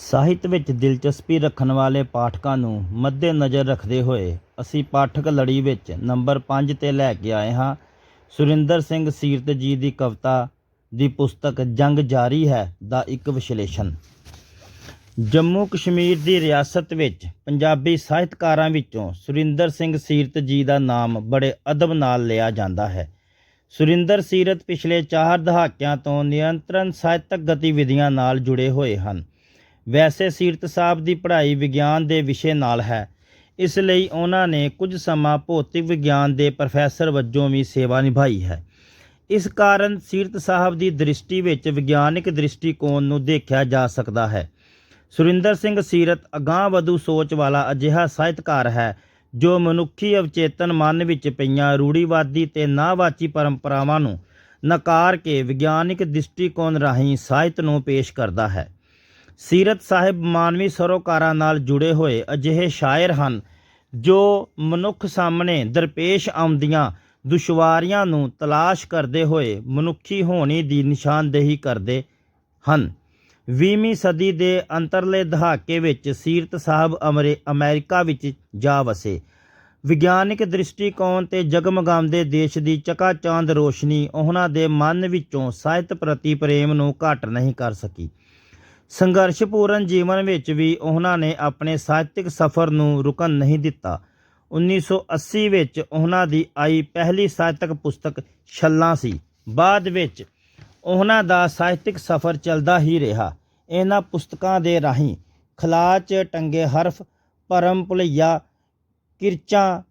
ਸਾਹਿਤ ਵਿੱਚ ਦਿਲਚਸਪੀ ਰੱਖਣ ਵਾਲੇ ਪਾਠਕਾਂ ਨੂੰ ਮੱਦੇਨਜ਼ਰ ਰੱਖਦੇ ਹੋਏ ਅਸੀਂ ਪਾਠਕ ਲੜੀ ਵਿੱਚ ਨੰਬਰ 5 ਤੇ ਲੈ ਕੇ ਆਏ ਹਾਂ। ਸੁਰਿੰਦਰ ਸਿੰਘ ਸੀਰਤ ਜੀ ਦੀ ਕਵਿਤਾ ਦੀ ਪੁਸਤਕ ਜੰਗ ਜਾਰੀ ਹੈ ਦਾ ਇੱਕ ਵਿਸ਼ਲੇਸ਼ਣ। ਜੰਮੂ ਕਸ਼ਮੀਰ ਦੀ ਰਿਆਸਤ ਵਿੱਚ ਪੰਜਾਬੀ ਸਾਹਿਤਕਾਰਾਂ ਵਿੱਚੋਂ ਸੁਰਿੰਦਰ ਸਿੰਘ ਸੀਰਤ ਜੀ ਦਾ ਨਾਮ ਬੜੇ ਅਦਬ ਨਾਲ ਲਿਆ ਜਾਂਦਾ ਹੈ। ਸੁਰਿੰਦਰ ਸੀਰਤ ਪਿਛਲੇ 4 ਦਹਾਕਿਆਂ ਤੋਂ ਨਿਯੰਤਰਣ ਸਾਹਿਤਕ ਗਤੀਵਿਧੀਆਂ ਨਾਲ ਜੁੜੇ ਹੋਏ ਹਨ। ਵੈਸੇ ਸੀਰਤ ਸਾਹਿਬ ਦੀ ਪੜ੍ਹਾਈ ਵਿਗਿਆਨ ਦੇ ਵਿਸ਼ੇ ਨਾਲ ਹੈ। ਇਸ ਲਈ ਉਹਨਾਂ ਨੇ ਕੁਝ ਸਮਾਂ ਭੌਤਿਕ ਵਿਗਿਆਨ ਦੇ ਪ੍ਰੋਫੈਸਰ ਵਜੋਂ ਵੀ ਸੇਵਾ ਨਿਭਾਈ ਹੈ। ਇਸ ਕਾਰਨ ਸੀਰਤ ਸਾਹਿਬ ਦੀ ਦ੍ਰਿਸ਼ਟੀ ਵਿੱਚ ਵਿਗਿਆਨਿਕ ਦ੍ਰਿਸ਼ਟੀਕੋਣ ਨੂੰ ਦੇਖਿਆ ਜਾ ਸਕਦਾ ਹੈ। ਸੁਰਿੰਦਰ ਸਿੰਘ ਸੀਰਤ ਅਗਾਂਹਵਧੂ ਸੋਚ ਵਾਲਾ ਅਜਿਹਾ ਸਾਹਿਤਕਾਰ ਹੈ, ਜੋ ਮਨੁੱਖੀ ਅਵਚੇਤਨ ਮਨ ਵਿੱਚ ਪਈਆਂ ਰੂੜੀਵਾਦੀ ਤੇ ਨਾਵਾਚੀ ਪਰੰਪਰਾਵਾਂ ਨੂੰ ਨਕਾਰ ਕੇ ਵਿਗਿਆਨਿਕ ਦ੍ਰਿਸ਼ਟੀਕੋਣ ਰਾਹੀਂ ਸਾਹਿਤ ਨੂੰ ਪੇਸ਼ ਕਰਦਾ ਹੈ। ਸੀਰਤ ਸਾਹਿਬ ਮਾਨਵੀ ਸਰੋਕਾਰਾਂ ਨਾਲ ਜੁੜੇ ਹੋਏ ਅਜਿਹੇ ਸ਼ਾਇਰ ਹਨ, ਜੋ ਮਨੁੱਖ ਸਾਹਮਣੇ ਦਰਪੇਸ਼ ਆਉਂਦੀਆਂ ਦੁਸ਼ਵਾਰੀਆਂ ਨੂੰ ਤਲਾਸ਼ ਕਰਦੇ ਹੋਏ ਮਨੁੱਖੀ ਹੋਣੀ ਦੀ ਨਿਸ਼ਾਨਦੇਹੀ ਕਰਦੇ ਹਨ। 20ਵੀਂ ਸਦੀ ਦੇ ਅੰਤਰਲੇ ਦਹਾਕੇ ਵਿੱਚ ਸੀਰਤ ਸਾਹਿਬ ਅਮਰੇ, ਅਮਰੀਕਾ ਵਿੱਚ ਜਾ ਵਸੇ। ਵਿਗਿਆਨਿਕ ਦ੍ਰਿਸ਼ਟੀਕੋਣ ਤੇ ਜਗਮਗਾਉਂਦੇ ਦੇਸ਼ ਦੀ ਚਕਾਚੌਂਦ ਰੋਸ਼ਨੀ ਉਹਨਾਂ ਦੇ ਮਨ ਵਿੱਚੋਂ ਸਾਹਿਤ ਪ੍ਰਤੀ ਪ੍ਰੇਮ ਨੂੰ ਘਟ ਨਹੀਂ ਕਰ ਸਕੀ। ਸੰਘਰਸ਼ਪੂਰਨ ਜੀਵਨ ਵਿੱਚ ਵੀ ਉਹਨਾਂ ਨੇ ਆਪਣੇ ਸਾਹਿਤਕ ਸਫ਼ਰ ਨੂੰ ਰੁਕਣ ਨਹੀਂ ਦਿੱਤਾ। 1980 ਵਿੱਚ ਉਹਨਾਂ ਦੀ ਆਈ ਪਹਿਲੀ ਸਾਹਿਤਕ ਪੁਸਤਕ ਛੱਲਾਂ ਸੀ। ਬਾਅਦ ਵਿੱਚ ਉਹਨਾਂ ਦਾ ਸਾਹਿਤਿਕ ਸਫ਼ਰ ਚੱਲਦਾ ਹੀ ਰਿਹਾ। ਇਹਨਾਂ ਪੁਸਤਕਾਂ ਦੇ ਰਾਹੀਂ ਖਲਾਚ, ਟੰਗੇ ਹਰਫ, ਭਰਮ ਭੁਲਈਆ, ਕਿਰਚਾਂ,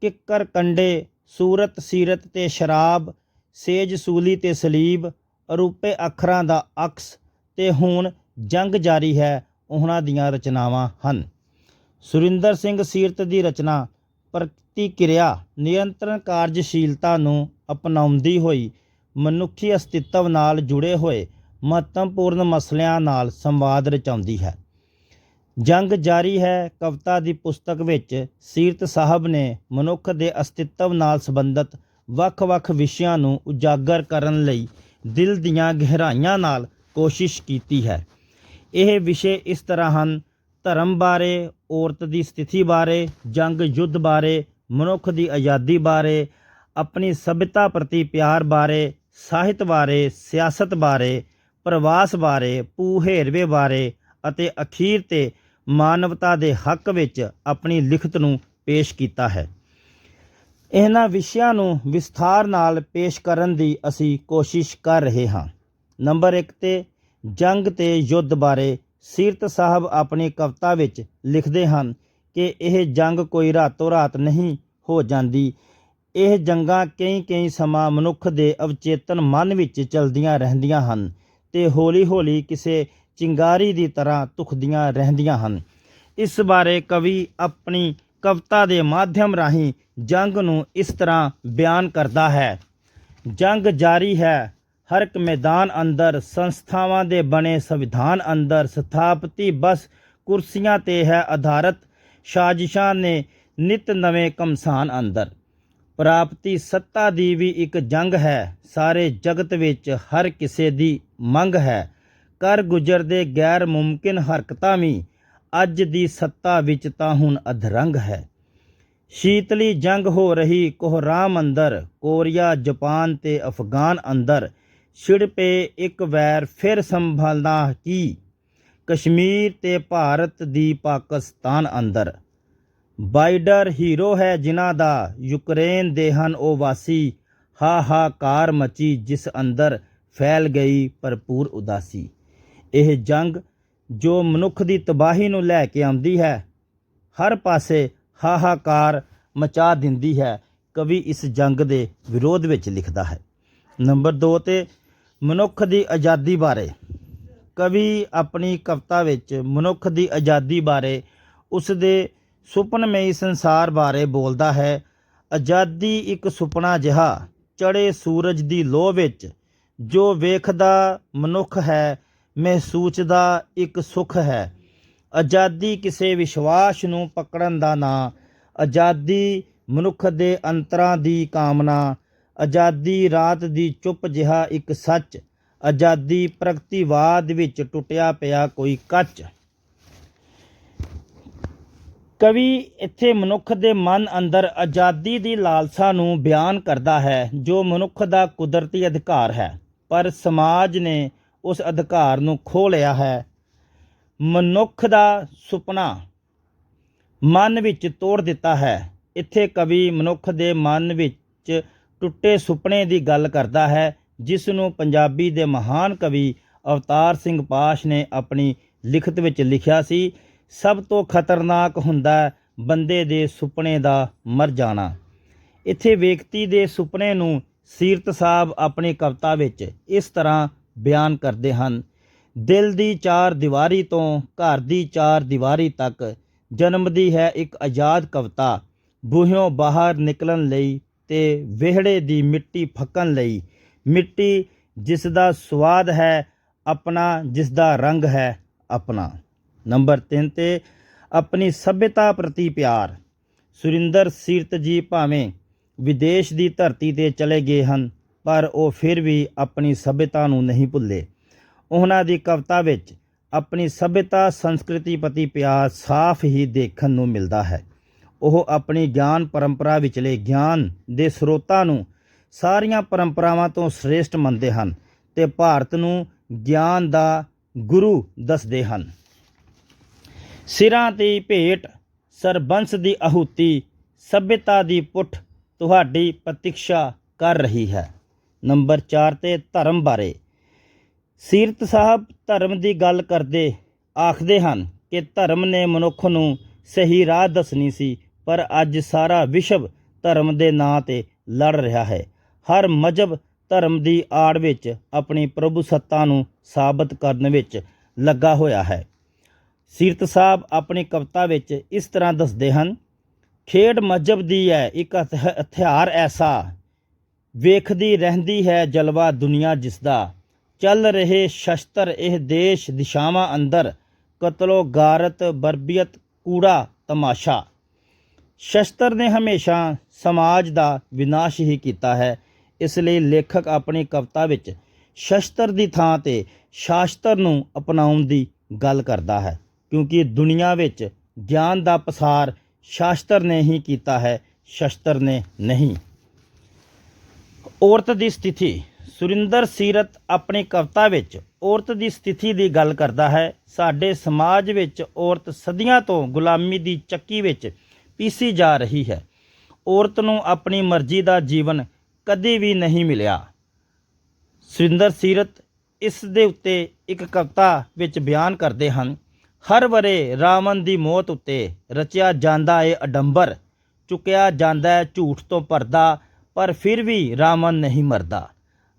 ਕਿੱਕਰ ਕੰਡੇ, ਸੂਰਤ ਸੀਰਤ ਤੇ ਸ਼ਰਾਬ, ਸੇਜ ਸੂਲੀ ਤੇ ਸਲੀਬ ਰੂਪੇ ਅੱਖਰਾਂ ਦਾ ਅਕਸ ਤੇ ਹੁਣ ਜੰਗ ਜਾਰੀ ਹੈ, ਉਹਨਾਂ ਦੀਆਂ ਰਚਨਾਵਾਂ ਹਨ। ਸੁਰਿੰਦਰ ਸਿੰਘ ਸੀਰਤ ਦੀ ਰਚਨਾ ਪ੍ਰਤੀਕਿਰਿਆ ਨਿਯੰਤਰਣ ਕਾਰਜਸ਼ੀਲਤਾ ਨੂੰ ਅਪਣਾਉਂਦੀ ਹੋਈ ਮਨੁੱਖੀ ਅਸਤਿਤਵ ਨਾਲ ਜੁੜੇ ਹੋਏ ਮਹੱਤਵਪੂਰਨ ਮਸਲਿਆਂ ਨਾਲ ਸੰਵਾਦ ਰਚਾਉਂਦੀ ਹੈ। ਜੰਗ ਜਾਰੀ ਹੈ, ਕਵਿਤਾ ਦੀ ਪੁਸਤਕ ਵਿੱਚ ਸੀਰਤ ਸਾਹਿਬ ਨੇ ਮਨੁੱਖ ਦੇ ਅਸਤਿਤਵ ਨਾਲ ਸੰਬੰਧਿਤ ਵੱਖ-ਵੱਖ ਵਿਸ਼ਿਆਂ ਨੂੰ ਉਜਾਗਰ ਕਰਨ ਲਈ ਦਿਲ ਦੀਆਂ ਗਹਿਰਾਈਆਂ ਨਾਲ ਕੋਸ਼ਿਸ਼ ਕੀਤੀ ਹੈ। ਇਹ ਵਿਸ਼ੇ ਇਸ ਤਰ੍ਹਾਂ ਹਨ। ਧਰਮ ਬਾਰੇ, ਔਰਤ ਦੀ ਸਥਿਤੀ ਬਾਰੇ, ਜੰਗ ਯੁੱਧ ਬਾਰੇ, ਮਨੁੱਖ ਦੀ ਆਜ਼ਾਦੀ ਬਾਰੇ, ਆਪਣੀ ਸਭਿਅਤਾ ਪ੍ਰਤੀ ਪਿਆਰ ਬਾਰੇ, ਸਾਹਿਤ ਬਾਰੇ, ਸਿਆਸਤ ਬਾਰੇ, ਪ੍ਰਵਾਸ ਬਾਰੇ ਪੂਹੇਰਵੇ ਬਾਰੇ ਅਤੇ ਅਖੀਰ ਤੇ ਮਾਨਵਤਾ ਦੇ ਹੱਕ ਵਿੱਚ ਆਪਣੀ ਲਿਖਤ ਨੂੰ ਪੇਸ਼ ਕੀਤਾ ਹੈ। ਇਹਨਾਂ ਵਿਸ਼ਿਆਂ ਨੂੰ ਵਿਸਥਾਰ ਨਾਲ ਪੇਸ਼ ਕਰਨ ਦੀ ਅਸੀਂ ਕੋਸ਼ਿਸ਼ ਕਰ ਰਹੇ ਹਾਂ। ਨੰਬਰ 1 ਤੇ ਜੰਗ ਤੇ ਯੁੱਧ ਬਾਰੇ ਸੀਰਤ ਸਾਹਿਬ ਆਪਣੀ ਕਵਿਤਾ ਵਿੱਚ ਲਿਖਦੇ ਹਨ ਕਿ ਇਹ ਜੰਗ ਕੋਈ ਰਾਤੋਂ ਰਾਤ ਨਹੀਂ ਹੋ ਜਾਂਦੀ। ਇਹ ਜੰਗਾਂ ਕਈ ਕਈ ਸਮਾਂ ਮਨੁੱਖ ਦੇ ਅਵਚੇਤਨ ਮਨ ਵਿੱਚ ਚਲਦੀਆਂ ਰਹਿੰਦੀਆਂ ਹਨ ਤੇ ਹੌਲੀ-ਹੌਲੀ ਕਿਸੇ ਚਿੰਗਾਰੀ ਦੀ ਤਰ੍ਹਾਂ ਤੁਖਦੀਆਂ ਰਹਿੰਦੀਆਂ ਹਨ। ਇਸ ਬਾਰੇ ਕਵੀ ਆਪਣੀ ਕਵਿਤਾ ਦੇ ਮਾਧਿਅਮ ਰਾਹੀਂ ਜੰਗ ਨੂੰ ਇਸ ਤਰ੍ਹਾਂ ਬਿਆਨ ਕਰਦਾ ਹੈ। ਜੰਗ ਜਾਰੀ ਹੈ ਹਰ ਇੱਕ ਮੈਦਾਨ ਅੰਦਰ, ਸੰਸਥਾਵਾਂ ਦੇ ਬਣੇ ਸੰਵਿਧਾਨ ਅੰਦਰ ਸਥਾਪਤੀ ਬਸ ਕੁਰਸੀਆਂ ਤੇ ਹੈ ਆਧਾਰਤ। ਸਾਜ਼ਿਸ਼ਾਂ ਨੇ ਨਿਤ ਨਵੇਂ ਕਮਸਾਨ ਅੰਦਰ। ਪ੍ਰਾਪਤੀ ਸੱਤਾ ਦੀ ਵੀ ਇੱਕ ਜੰਗ ਹੈ। ਸਾਰੇ ਜਗਤ ਵਿੱਚ ਹਰ ਕਿਸੇ ਦੀ ਮੰਗ ਹੈ। ਕਰ ਗੁਜ਼ਰਦੇ ਗੈਰ ਮੁਮਕਿਨ ਹਰਕਤਾਂ ਵੀ ਅੱਜ ਦੀ ਸੱਤਾ ਵਿੱਚ ਤਾਂ ਹੁਣ ਅਧਰੰਗ ਹੈ। ਸ਼ੀਤਲੀ ਜੰਗ ਹੋ ਰਹੀ ਕੋਹਰਾਮ ਅੰਦਰ, ਕੋਰੀਆ, ਜਾਪਾਨ ਤੇ ਅਫਗਾਨ ਅੰਦਰ। ਛਿੜ ਪਏ ਇੱਕ ਵੈਰ ਫਿਰ ਸੰਭਲਦਾ ਕੀ? ਕਸ਼ਮੀਰ ਤੇ ਭਾਰਤ ਦੀ ਪਾਕਿਸਤਾਨ ਅੰਦਰ। ਬਾਈਡਰ ਹੀਰੋ ਹੈ ਜਿਨ੍ਹਾਂ ਦਾ, ਯੂਕਰੇਨ ਦੇ ਹਨ ਉਹ ਵਾਸੀ। ਹਾਹਾਕਾਰ ਮਚੀ ਜਿਸ ਅੰਦਰ ਫੈਲ ਗਈ ਭਰਪੂਰ ਉਦਾਸੀ। ਇਹ ਜੰਗ ਜੋ ਮਨੁੱਖ ਦੀ ਤਬਾਹੀ ਨੂੰ ਲੈ ਕੇ ਆਉਂਦੀ ਹੈ, ਹਰ ਪਾਸੇ ਹਾਹਾਕਾਰ ਮਚਾ ਦਿੰਦੀ ਹੈ, ਕਵੀ ਇਸ ਜੰਗ ਦੇ ਵਿਰੋਧ ਵਿੱਚ ਲਿਖਦਾ ਹੈ। ਨੰਬਰ 2 ਤੇ ਮਨੁੱਖ ਦੀ ਆਜ਼ਾਦੀ ਬਾਰੇ। ਕਵੀ ਆਪਣੀ ਕਵਿਤਾ ਵਿੱਚ ਮਨੁੱਖ ਦੀ ਆਜ਼ਾਦੀ ਬਾਰੇ ਉਸ ਦੇ ਸੁਪਨਮਈ ਸੰਸਾਰ ਬਾਰੇ ਬੋਲਦਾ ਹੈ, ਆਜ਼ਾਦੀ ਇੱਕ ਸੁਪਨਾ ਜਿਹਾ ਚੜੇ ਸੂਰਜ ਦੀ ਲੋਹ ਵਿੱਚ, ਜੋ ਵੇਖਦਾ ਮਨੁੱਖ ਹੈ ਮਹਿਸੂਸ ਦਾ ਇੱਕ ਸੁਖ ਹੈ। ਆਜ਼ਾਦੀ ਕਿਸੇ ਵਿਸ਼ਵਾਸ ਨੂੰ ਪਕੜਨ ਦਾ ਨਾਂ, ਆਜ਼ਾਦੀ ਮਨੁੱਖ ਦੇ ਅੰਤਰਾਂ ਦੀ ਕਾਮਨਾ ਆਜ਼ਾਦੀ ਰਾਤ ਦੀ ਚੁੱਪ ਜਿਹਾ ਇੱਕ ਸੱਚ, ਆਜ਼ਾਦੀ ਪ੍ਰਗਤੀਵਾਦ ਵਿੱਚ ਟੁੱਟਿਆ ਪਿਆ ਕੋਈ ਕੱਚ। ਕਵੀ ਇੱਥੇ ਮਨੁੱਖ ਦੇ ਮਨ ਅੰਦਰ ਆਜ਼ਾਦੀ ਦੀ ਲਾਲਸਾ ਨੂੰ ਬਿਆਨ ਕਰਦਾ ਹੈ, ਜੋ ਮਨੁੱਖ ਦਾ ਕੁਦਰਤੀ ਅਧਿਕਾਰ ਹੈ, ਪਰ ਸਮਾਜ ਨੇ ਉਸ ਅਧਿਕਾਰ ਨੂੰ ਖੋਹ ਲਿਆ ਹੈ। ਮਨੁੱਖ ਦਾ ਸੁਪਨਾ ਮਨ ਵਿੱਚ ਤੋੜ ਦਿੱਤਾ ਹੈ। ਇੱਥੇ ਕਵੀ ਮਨੁੱਖ ਦੇ ਮਨ ਵਿੱਚ ਟੁੱਟੇ ਸੁਪਨੇ ਦੀ ਗੱਲ ਕਰਦਾ ਹੈ ਜਿਸ ਨੂੰ ਪੰਜਾਬੀ ਦੇ ਮਹਾਨ ਕਵੀ ਅਵਤਾਰ ਸਿੰਘ ਪਾਸ਼ ਨੇ ਆਪਣੀ ਲਿਖਤ ਵਿੱਚ ਲਿਖਿਆ ਸੀ, ਸਭ ਤੋਂ ਖਤਰਨਾਕ ਹੁੰਦਾ ਬੰਦੇ ਦੇ ਸੁਪਨੇ ਦਾ ਮਰ ਜਾਣਾ। ਇੱਥੇ ਵਿਅਕਤੀ ਦੇ ਸੁਪਨੇ ਨੂੰ ਸੀਰਤ ਸਾਹਿਬ ਆਪਣੀ ਕਵਿਤਾ ਵਿੱਚ ਇਸ ਤਰ੍ਹਾਂ ਬਿਆਨ ਕਰਦੇ ਹਨ, ਦਿਲ ਦੀ ਚਾਰ ਦੀਵਾਰੀ ਤੋਂ ਘਰ ਦੀ ਚਾਰ ਦੀਵਾਰੀ ਤੱਕ ਜਨਮਦੀ ਹੈ ਇੱਕ ਆਜ਼ਾਦ ਕਵਿਤਾ। ਬੂਹਿਓਂ ਬਾਹਰ ਨਿਕਲਣ ਲਈ ਤੇ ਵਿਹੜੇ ਦੀ ਮਿੱਟੀ ਫੱਕਣ ਲਈ। ਮਿੱਟੀ ਜਿਸ ਦਾ ਸਵਾਦ ਹੈ, ਆਪਣਾ ਜਿਸ ਦਾ ਰੰਗ ਹੈ, ਆਪਣਾ। ਨੰਬਰ 3 ਤੇ ਆਪਣੀ ਸਭਿਅਤਾ ਪ੍ਰਤੀ ਪਿਆਰ। ਸੁਰਿੰਦਰ ਸੀਰਤ ਜੀ ਭਾਵੇਂ ਵਿਦੇਸ਼ ਦੀ ਧਰਤੀ ਤੇ ਚਲੇ ਗਏ ਹਨ, ਪਰ ਉਹ ਫਿਰ ਵੀ ਆਪਣੀ ਸਭਿਅਤਾ ਨੂੰ ਨਹੀਂ ਭੁੱਲੇ। ਉਹਨਾਂ ਦੀ ਕਵਿਤਾ ਵਿੱਚ ਆਪਣੀ ਸਭਿਅਤਾ ਸੰਸਕ੍ਰਿਤੀ ਪ੍ਰਤੀ ਪਿਆਰ ਸਾਫ਼ ਹੀ ਦੇਖਣ ਨੂੰ ਮਿਲਦਾ ਹੈ। ਉਹ ਆਪਣੀ ਗਿਆਨ ਪਰੰਪਰਾ ਵਿਚਲੇ ਗਿਆਨ ਦੇ ਸਰੋਤਾਂ ਨੂੰ ਸਾਰੀਆਂ ਪਰੰਪਰਾਵਾਂ ਤੋਂ ਸ੍ਰੇਸ਼ਟ ਮੰਨਦੇ ਹਨ ਤੇ ਭਾਰਤ ਨੂੰ ਗਿਆਨ ਦਾ ਗੁਰੂ ਦੱਸਦੇ ਹਨ। ਸਿਰਾਂ ਦੀ ਭੇਟ ਸਰਬੰਸ ਦੀ ਆਹੂਤੀ ਸਭਿਅਤਾ ਦੀ ਪੁੱਠ ਤੁਹਾਡੀ ਪ੍ਰਤੀਖਿਆ ਕਰ ਰਹੀ ਹੈ। ਨੰਬਰ 4 ਤੇ ਧਰਮ ਬਾਰੇ। ਸੀਰਤ ਸਾਹਿਬ ਧਰਮ ਦੀ ਗੱਲ ਕਰਦੇ ਆਖਦੇ ਹਨ ਕਿ ਧਰਮ ਨੇ ਮਨੁੱਖ ਨੂੰ ਸਹੀ ਰਾਹ ਦੱਸਣੀ ਸੀ ਪਰ ਅੱਜ ਸਾਰਾ ਵਿਸ਼ਵ ਧਰਮ ਦੇ ਨਾਂ ਤੇ ਲੜ ਰਿਹਾ ਹੈ। ਹਰ ਮਜਬ ਧਰਮ ਦੀ ਆੜ ਵਿੱਚ ਆਪਣੀ ਪ੍ਰਭੂ ਸੱਤਾ ਨੂੰ ਸਾਬਤ ਕਰਨ ਵਿੱਚ ਲੱਗਾ ਹੋਇਆ ਹੈ। ਸੀਰਤ ਸਾਹਿਬ ਆਪਣੀ ਕਵਿਤਾ ਵਿੱਚ ਇਸ ਤਰ੍ਹਾਂ ਦੱਸਦੇ ਹਨ, ਖੇਡ ਮਜਬ ਦੀ ਹੈ, ਇੱਕ ਹਥਿਆਰ ਐਸਾ। ਵੇਖਦੀ ਰਹਿੰਦੀ ਹੈ ਜਲਵਾ ਦੁਨੀਆ ਜਿਸ ਦਾ ਚੱਲ ਰਹੇ ਸ਼ਸਤਰ ਇਹ ਦੇਸ਼ ਦਿਸ਼ਾਵਾਂ ਅੰਦਰ। ਕਤਲੋ ਗਾਰਤ, ਬਰਬੀਅਤ ਕੂੜਾ ਤਮਾਸ਼ਾ। ਸ਼ਸਤਰ ਨੇ ਹਮੇਸ਼ਾ ਸਮਾਜ ਦਾ ਵਿਨਾਸ਼ ਹੀ ਕੀਤਾ ਹੈ। ਇਸ ਲਈ ਲੇਖਕ ਆਪਣੀ ਕਵਿਤਾ ਵਿੱਚ ਸ਼ਸਤਰ ਦੀ ਥਾਂ ਤੇ ਸ਼ਾਸਤਰ ਨੂੰ ਅਪਣਾਉਣ ਦੀ ਗੱਲ ਕਰਦਾ ਹੈ, ਕਿਉਂਕਿ ਦੁਨੀਆ ਵਿੱਚ ਗਿਆਨ ਦਾ ਪਸਾਰ ਸ਼ਾਸਤਰ ਨੇ ਹੀ ਕੀਤਾ ਹੈ, ਸ਼ਸਤਰ ਨੇ ਨਹੀਂ। ਔਰਤ ਦੀ ਸਥਿਤੀ। ਸੁਰਿੰਦਰ ਸੀਰਤ ਆਪਣੀ ਕਵਿਤਾ ਵਿੱਚ ਔਰਤ ਦੀ ਸਥਿਤੀ ਦੀ ਗੱਲ ਕਰਦਾ ਹੈ। ਸਾਡੇ ਸਮਾਜ ਵਿੱਚ ਔਰਤ ਸਦੀਆਂ ਤੋਂ ਗੁਲਾਮੀ ਦੀ ਚੱਕੀ ਵਿੱਚ ਪੀਸੀ ਜਾ ਰਹੀ ਹੈ। ਔਰਤ ਨੂੰ ਆਪਣੀ ਮਰਜ਼ੀ ਦਾ ਜੀਵਨ ਕਦੇ ਵੀ ਨਹੀਂ ਮਿਲਿਆ। ਸੁਰਿੰਦਰ ਸੀਰਤ ਇਸ ਦੇ ਉੱਤੇ ਇੱਕ ਕਵਿਤਾ ਵਿੱਚ ਬਿਆਨ ਕਰਦੇ ਹਨ, ਹਰ ਵਰੇ ਰਾਵਣ ਦੀ ਮੌਤ ਉੱਤੇ ਰਚਿਆ ਜਾਂਦਾ ਏ ਅਡੰਬਰ, ਚੁੱਕਿਆ ਜਾਂਦਾ ਹੈ ਝੂਠ ਤੋਂ ਪਰਦਾ, ਪਰ ਫਿਰ ਵੀ ਰਾਵਣ ਨਹੀਂ ਮਰਦਾ।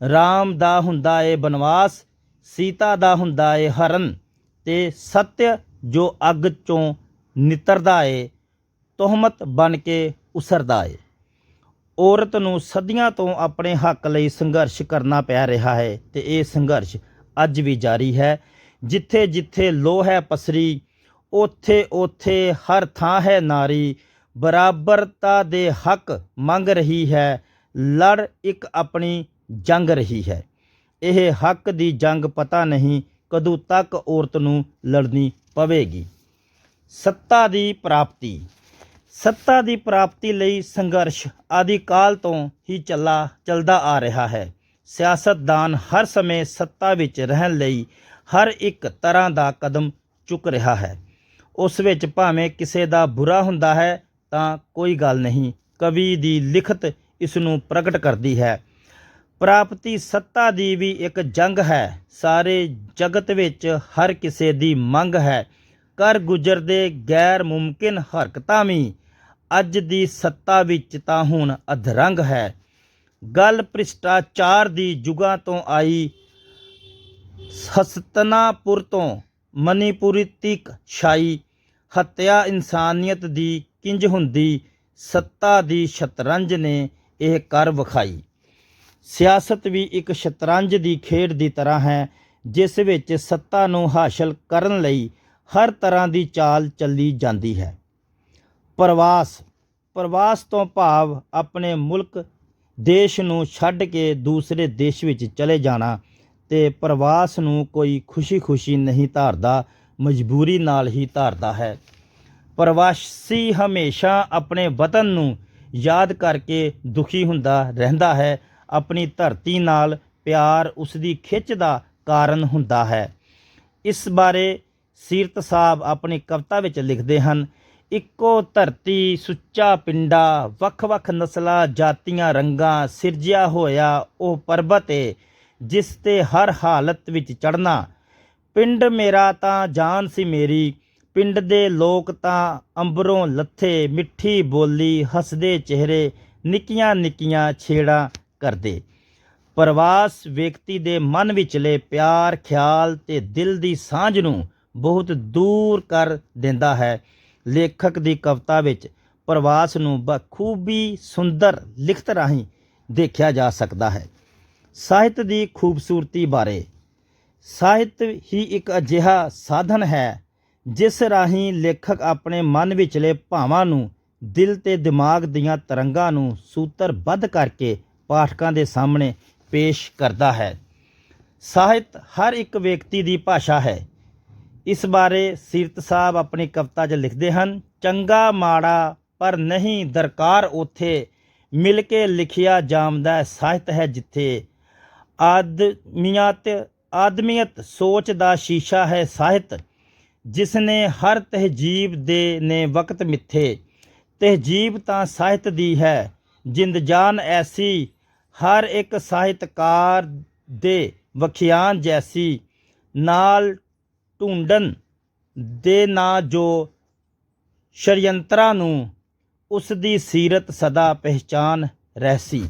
ਰਾਮ ਦਾ ਹੁੰਦਾ ਏ ਬਨਵਾਸ, ਸੀਤਾ ਦਾ ਹੁੰਦਾ ਏ ਹਰਨ, ਤੇ ਸਤਿ ਜੋ ਅੱਗ ਚੋਂ ਨਿਤਰਦਾ ਏ ਤੋਹਮਤ ਬਣ ਕੇ ਉਸਰਦਾ ਏ। ਔਰਤ ਨੂੰ ਸਦੀਆਂ ਤੋਂ ਆਪਣੇ ਹੱਕ ਲਈ ਸੰਘਰਸ਼ ਕਰਨਾ ਪੈ ਰਿਹਾ ਹੈ ਤੇ ਇਹ ਸੰਘਰਸ਼ ਅੱਜ ਵੀ ਜਾਰੀ ਹੈ। ਜਿੱਥੇ ਜਿੱਥੇ ਲੋਹ ਹੈ ਪਸਰੀ, ਉਥੇ ਉਥੇ ਹਰ ਥਾਂ ਹੈ ਨਾਰੀ। ਬਰਾਬਰਤਾ ਦੇ ਹੱਕ ਮੰਗ ਰਹੀ ਹੈ। ਲੜ ਇੱਕ ਆਪਣੀ ਜੰਗ ਰਹੀ ਹੈ। ਇਹ ਹੱਕ ਦੀ ਜੰਗ ਪਤਾ ਨਹੀਂ ਕਦੋਂ ਤੱਕ ਔਰਤ ਨੂੰ ਲੜਨੀ ਪਵੇਗੀ। ਸੱਤਾ ਦੀ ਪ੍ਰਾਪਤੀ। ਸੱਤਾ ਦੀ ਪ੍ਰਾਪਤੀ ਲਈ ਸੰਘਰਸ਼ ਆਦਿ ਕਾਲ ਤੋਂ ਹੀ ਚੱਲਾ, ਚੱਲਦਾ ਆ ਰਿਹਾ ਹੈ। ਸਿਆਸਤਦਾਨ ਹਰ ਸਮੇਂ ਸੱਤਾ ਵਿੱਚ ਰਹਿਣ ਲਈ ਹਰ ਇੱਕ ਤਰ੍ਹਾਂ ਦਾ ਕਦਮ ਚੁੱਕ ਰਿਹਾ ਹੈ। ਉਸ ਵਿੱਚ ਭਾਵੇਂ ਕਿਸੇ ਦਾ ਬੁਰਾ ਹੁੰਦਾ ਹੈ, ਤਾਂ ਕੋਈ ਗੱਲ ਨਹੀਂ, ਕਵੀ ਦੀ ਲਿਖਤ ਇਸ ਨੂੰ ਪ੍ਰਗਟ ਕਰਦੀ ਹੈ। ਪ੍ਰਾਪਤੀ ਸੱਤਾ ਦੀ ਵੀ ਇੱਕ ਜੰਗ ਹੈ। ਸਾਰੇ ਜਗਤ ਵਿੱਚ ਹਰ ਕਿਸੇ ਦੀ ਮੰਗ ਹੈ। ਕਰ ਗੁਜ਼ਰਦੇ ਗੈਰ ਮੁਮਕਿਨ ਹਰਕਤਾਂ ਵੀ ਅੱਜ ਦੀ ਸੱਤਾ ਵਿੱਚ ਤਾਂ ਹੁਣ ਅਧਰੰਗ ਹੈ। ਗੱਲ ਭ੍ਰਿਸ਼ਟਾਚਾਰ ਦੀ ਜੁਗਾਂ ਤੋਂ ਆਈ। ਹਸਤਨਾਪੁਰ ਤੋਂ ਮਨੀਪੁਰੀ ਤੀਕ ਛਾਈ। ਹੱਤਿਆ ਇਨਸਾਨੀਅਤ ਦੀ ਕਿੰਜ ਹੁੰਦੀ। ਸੱਤਾ ਦੀ ਸ਼ਤਰੰਜ ਨੇ ਇਹ ਕਰ ਵਿਖਾਈ। ਸਿਆਸਤ ਵੀ ਇੱਕ ਸ਼ਤਰੰਜ ਦੀ ਖੇਡ ਦੀ ਤਰ੍ਹਾਂ ਹੈ, ਜਿਸ ਵਿੱਚ ਸੱਤਾ ਨੂੰ ਹਾਸਲ ਕਰਨ ਲਈ ਹਰ ਤਰ੍ਹਾਂ ਦੀ ਚਾਲ ਚੱਲੀ ਜਾਂਦੀ ਹੈ। ਪ੍ਰਵਾਸ। ਪ੍ਰਵਾਸ ਤੋਂ ਭਾਵ ਆਪਣੇ ਮੁਲਕ, ਦੇਸ਼ ਨੂੰ ਛੱਡ ਕੇ ਦੂਸਰੇ ਦੇਸ਼ ਵਿੱਚ ਚਲੇ ਜਾਣਾ ਤੇ ਪ੍ਰਵਾਸ ਨੂੰ ਕੋਈ ਖੁਸ਼ੀ-ਖੁਸ਼ੀ ਨਹੀਂ ਧਾਰਦਾ, ਮਜਬੂਰੀ ਨਾਲ ਹੀ ਧਾਰਦਾ ਹੈ। ਪ੍ਰਵਾਸੀ ਹਮੇਸ਼ਾ ਆਪਣੇ ਵਤਨ ਨੂੰ ਯਾਦ ਕਰਕੇ ਦੁਖੀ ਹੁੰਦਾ ਰਹਿੰਦਾ ਹੈ। ਆਪਣੀ ਧਰਤੀ ਨਾਲ ਪਿਆਰ ਉਸ ਦੀ ਖਿੱਚ ਦਾ ਕਾਰਨ ਹੁੰਦਾ ਹੈ। ਇਸ ਬਾਰੇ ਸੀਰਤ ਸਾਹਿਬ ਆਪਣੀ ਕਵਿਤਾ ਵਿੱਚ ਲਿਖਦੇ ਹਨ ਇੱਕੋ ਧਰਤੀ, ਸੁੱਚਾ ਪਿੰਡਾ ਵੱਖ-ਵੱਖ ਨਸਲਾਂ, ਜਾਤੀਆਂ, ਰੰਗਾਂ ਸਿਰਜਿਆ ਹੋਇਆ ਉਹ ਪਰਬਤ ਏ, ਜਿਸ ਤੇ ਹਰ ਹਾਲਤ ਵਿੱਚ ਚੜਨਾ ਪਿੰਡ ਮੇਰਾ ਤਾਂ ਜਾਨ ਸੀ ਮੇਰੀ, ਪਿੰਡ ਦੇ ਲੋਕ ਤਾਂ ਅੰਬਰੋਂ ਲੱਥੇ, ਮਿੱਠੀ ਬੋਲੀ, ਹੱਸਦੇ ਚਿਹਰੇ, ਨਿੱਕੀਆਂ ਨਿੱਕੀਆਂ ਛੇੜਾਂ ਕਰਦੇ। ਪ੍ਰਵਾਸ ਵਿਅਕਤੀ ਦੇ ਮਨ ਵਿਚਲੇ ਪਿਆਰ, ਖਿਆਲ ਤੇ ਦਿਲ ਦੀ ਸਾਂਝ ਨੂੰ ਬਹੁਤ ਦੂਰ ਕਰ ਦਿੰਦਾ ਹੈ। ਲੇਖਕ ਦੀ ਕਵਿਤਾ ਵਿੱਚ ਪ੍ਰਵਾਸ ਨੂੰ ਬਖੂਬੀ ਸੁੰਦਰ ਲਿਖਤ ਰਾਹੀਂ ਦੇਖਿਆ ਜਾ ਸਕਦਾ ਹੈ। ਸਾਹਿਤ ਦੀ ਖੂਬਸੂਰਤੀ ਬਾਰੇ। ਸਾਹਿਤ ਹੀ ਇੱਕ ਅਜਿਹਾ ਸਾਧਨ ਹੈ, ਜਿਸ ਰਾਹੀਂ ਲੇਖਕ ਆਪਣੇ ਮਨ ਵਿਚਲੇ ਭਾਵਾਂ ਨੂੰ ਦਿਲ ਤੇ ਦਿਮਾਗ ਦੀਆਂ ਤਰੰਗਾਂ ਨੂੰ ਸੂਤਰਬੱਧ ਕਰਕੇ ਪਾਠਕਾਂ ਦੇ ਸਾਹਮਣੇ ਪੇਸ਼ ਕਰਦਾ ਹੈ। ਸਾਹਿਤ ਹਰ ਇੱਕ ਵਿਅਕਤੀ ਦੀ ਭਾਸ਼ਾ ਹੈ। ਇਸ ਬਾਰੇ ਸੀਰਤ ਸਾਹਿਬ ਆਪਣੀ ਕਵਿਤਾ 'ਚ ਲਿਖਦੇ ਹਨ, ਚੰਗਾ ਮਾੜਾ ਪਰ ਨਹੀਂ ਦਰਕਾਰ ਉਥੇ, ਮਿਲ ਕੇ ਲਿਖਿਆ ਜਾਮਦਾ ਸਾਹਿਤ ਹੈ ਜਿੱਥੇ। ਆਦਮੀਅਤ ਆਦਮੀਅਤ ਸੋਚ ਦਾ ਸ਼ੀਸ਼ਾ ਹੈ ਸਾਹਿਤ ਜਿਸ ਨੇ ਹਰ ਤਹਿਜੀਬ ਦੇ ਨੇ ਵਕਤ ਮਿੱਥੇ। ਤਹਿਜੀਬ ਤਾਂ ਸਾਹਿਤ ਦੀ ਹੈ, ਜਿੰਦ ਜਾਨ ਐਸੀ, ਹਰ ਇੱਕ ਸਾਹਿਤਕਾਰ ਦੇ ਵਖਿਆਨ ਜੈਸੀ। ਨਾਲ ਢੂੰਡਨ ਦੇ ਨਾ ਜੋ ਸ਼ਰਯੰਤਰਾਂ ਨੂੰ ਉਸ ਦੀ ਸੀਰਤ ਸਦਾ ਪਹਿਚਾਨ ਰਹਿਸੀ।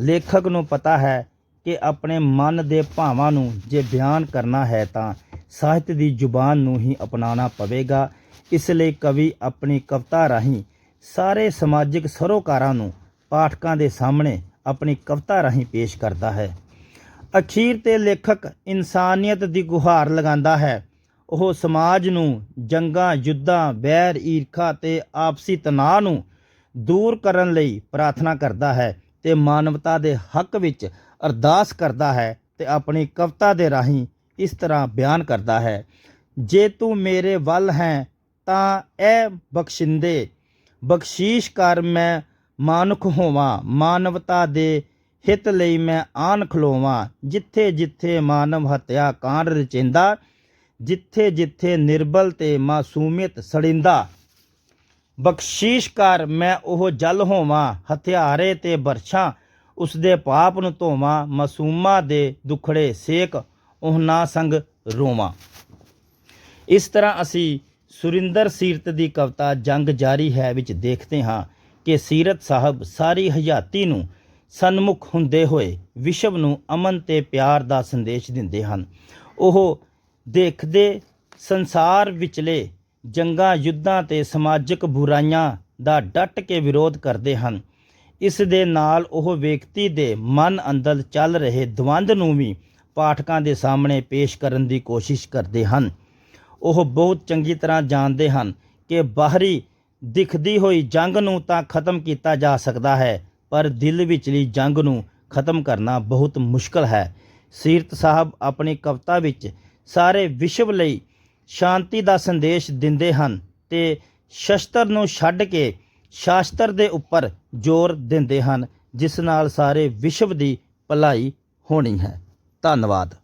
ਲੇਖਕ ਨੂੰ ਪਤਾ ਹੈ ਕਿ ਆਪਣੇ ਮਨ ਦੇ ਭਾਵਾਂ ਨੂੰ ਜੇ ਬਿਆਨ ਕਰਨਾ ਹੈ ਤਾਂ ਸਾਹਿਤ ਦੀ ਜ਼ੁਬਾਨ ਨੂੰ ਹੀ ਅਪਣਾਉਣਾ ਪਵੇਗਾ। ਇਸ ਲਈ ਕਵੀ ਆਪਣੀ ਕਵਿਤਾ ਰਾਹੀਂ ਸਾਰੇ ਸਮਾਜਿਕ ਸਰੋਕਾਰਾਂ ਨੂੰ ਪਾਠਕਾਂ ਦੇ ਸਾਹਮਣੇ ਆਪਣੀ ਕਵਿਤਾ ਰਾਹੀਂ ਪੇਸ਼ ਕਰਦਾ ਹੈ। ਅਖੀਰ ਤੇ ਲੇਖਕ ਇਨਸਾਨੀਅਤ ਦੀ ਗੁਹਾਰ ਲਗਾਉਂਦਾ ਹੈ। ਉਹ ਸਮਾਜ ਨੂੰ ਜੰਗਾਂ, ਯੁੱਧਾਂ ਬੈਰ ਈਰਖਾ ਤੇ ਆਪਸੀ ਤਣਾਅ ਨੂੰ ਦੂਰ ਕਰਨ ਲਈ ਪ੍ਰਾਰਥਨਾ ਕਰਦਾ ਹੈ ਤੇ ਮਾਨਵਤਾ ਦੇ ਹੱਕ ਵਿੱਚ ਅਰਦਾਸ ਕਰਦਾ ਹੈ ਤੇ ਆਪਣੀ ਕਵਿਤਾ ਦੇ ਰਾਹੀਂ ਇਸ ਤਰ੍ਹਾਂ ਬਿਆਨ ਕਰਦਾ ਹੈ, ਜੇ ਤੂੰ ਮੇਰੇ ਵੱਲ ਹੈ ਤਾਂ ਇਹ ਬਖਸ਼ਿੰਦੇ, ਬਖਸ਼ੀਸ਼ ਕਰ ਮੈਂ ਮਾਨੁਖ ਹੋਵਾਂ, ਮਾਨਵਤਾ ਦੇ ਹਿੱਤ ਲਈ ਮੈਂ ਆਨ ਖਲੋਵਾਂ ਜਿੱਥੇ ਜਿੱਥੇ ਮਾਨਵ ਹੱਤਿਆ ਕਾਂਡ ਰਚਿੰਦਾ ਜਿੱਥੇ ਜਿੱਥੇ ਨਿਰਬਲ ਤੇ ਮਾਸੂਮੀਅਤ ਸੜਿੰਦਾ ਬਖਸ਼ੀਸ਼ ਕਰ ਮੈਂ ਉਹ ਜਲ ਹੋਵਾਂ, ਹਥਿਆਰੇ ਤੇ ਬਰਛਾਂ ਉਸ ਦੇ ਪਾਪ ਨੂੰ ਧੋਵਾਂ, ਮਾਸੂਮਾਂ ਦੇ ਦੁਖੜੇ ਸੇਕ, ਉਹਨਾਂ ਸੰਗ ਰੋਵਾਂ। ਇਸ ਤਰ੍ਹਾਂ ਅਸੀਂ ਸੁਰਿੰਦਰ ਸੀਰਤ ਦੀ ਕਵਿਤਾ ਜੰਗ ਜਾਰੀ ਹੈ ਵਿੱਚ ਦੇਖਦੇ ਹਾਂ ਕਿ ਸੀਰਤ ਸਾਹਿਬ ਸਾਰੀ ਹਯਾਤੀ ਨੂੰ ਸਨਮੁਖ ਹੁੰਦੇ ਹੋਏ ਵਿਸ਼ਵ ਨੂੰ ਅਮਨ ਤੇ ਪਿਆਰ ਦਾ ਸੰਦੇਸ਼ ਦਿੰਦੇ ਹਨ। ਉਹ ਦੇਖਦੇ ਸੰਸਾਰ ਵਿਚਲੇ ਜੰਗਾਂ, ਯੁੱਧਾਂ ਤੇ ਸਮਾਜਿਕ ਬੁਰਾਈਆਂ ਦਾ ਡਟ ਕੇ ਵਿਰੋਧ ਕਰਦੇ ਹਨ। ਇਸ ਦੇ ਨਾਲ ਉਹ ਵਿਅਕਤੀ ਦੇ ਮਨ ਅੰਦਰ ਚੱਲ ਰਹੇ ਦਵੰਦ ਨੂੰ ਵੀ ਪਾਠਕਾਂ ਦੇ ਸਾਹਮਣੇ ਪੇਸ਼ ਕਰਨ ਦੀ ਕੋਸ਼ਿਸ਼ ਕਰਦੇ ਹਨ। ਉਹ ਬਹੁਤ ਚੰਗੀ ਤਰ੍ਹਾਂ ਜਾਣਦੇ ਹਨ ਕਿ ਬਾਹਰੀ ਦਿਖਦੀ ਹੋਈ ਜੰਗ ਨੂੰ ਤਾਂ ਖਤਮ ਕੀਤਾ ਜਾ ਸਕਦਾ ਹੈ, ਪਰ ਦਿਲ ਵਿਚਲੀ ਜੰਗ ਨੂੰ ਖਤਮ ਕਰਨਾ ਬਹੁਤ ਮੁਸ਼ਕਲ ਹੈ। ਸੀਰਤ ਸਾਹਿਬ ਆਪਣੀ ਕਵਿਤਾ ਵਿੱਚ ਸਾਰੇ ਵਿਸ਼ਵ ਲਈ ਸ਼ਾਂਤੀ ਦਾ ਸੰਦੇਸ਼ ਦਿੰਦੇ ਹਨ ਤੇ ਸ਼ਸਤਰ ਨੂੰ ਛੱਡ ਕੇ ਸ਼ਾਸਤਰ ਦੇ ਉੱਪਰ ਜ਼ੋਰ ਦਿੰਦੇ ਹਨ, ਜਿਸ ਨਾਲ ਸਾਰੇ ਵਿਸ਼ਵ ਦੀ ਭਲਾਈ ਹੋਣੀ ਹੈ। ਧੰਨਵਾਦ।